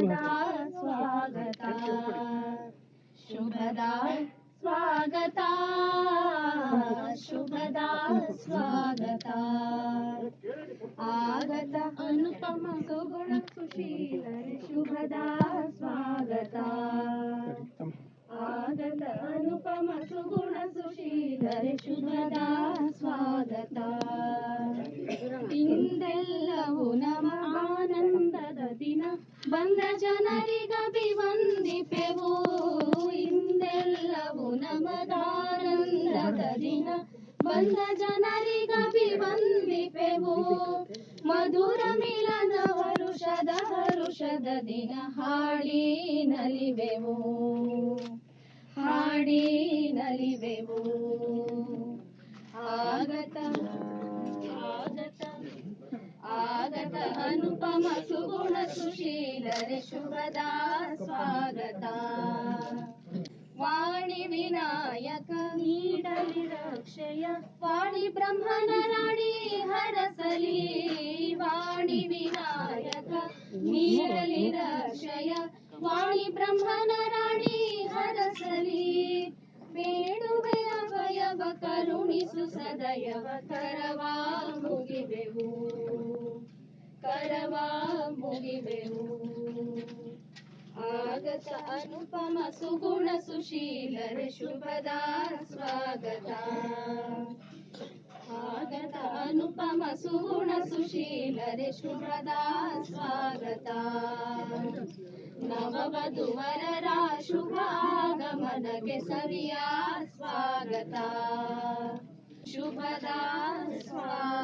शुभदा स्वागता शुभदा स्वागता शुभदा स्वागता आगता सुशील शुभदा स्वागता आगत अनुपम सुगुण सुशील शुभदा ಬಂದ ಜನರಿಗಭಿ ವಂದಿಪೆವೋ ಇಂದೆಲ್ಲವೂ ನಮದಾನಂದದ ದಿನ. ಬಂದ ಜನರಿಗಭಿ ವಂದಿಪೆವೋ ಮಧುರ ಮಿಲನ ವರುಷದ ವರುಷದ ದಿನ. ಹಾಡಿ ನಲಿವೆವು ಹಾಡಿ ನಲಿವೆವು ಆಗತ ಆಗತ ಅನುಪಮ ಸುಗುಣ ಸುಶೀಲರೆ ಶುಭದ ಸ್ವಾಗತ ವಾಣಿ ವಿನಾಯಕ ನೀಡಲಿ ರಕ್ಷೆಯ ವಾಣಿ ಬ್ರಹ್ಮನ ರಾಣಿ ಹರಸಲಿ ವಾಣಿ ವಿನಾಯಕ ನೀಡಲಿ ರಕ್ಷೆಯ ವಾಣಿ ಬ್ರಹ್ಮನ ರಾಣಿ ಹರಸಲಿ ಬೇಡುವೆಯ ಭಯವ ಕರುಣಿಸು ಸದಯವ ಕರವ ಮುಗಿವೆವು च अनुपम सुगुण सुशील शुभदा, स्वागता। स्वागत अनुपम सुगुण सुशील ऋषुपदा स्वागता नववधुवररा शुभ आगमनके सविया स्वागता शुभदा स्वा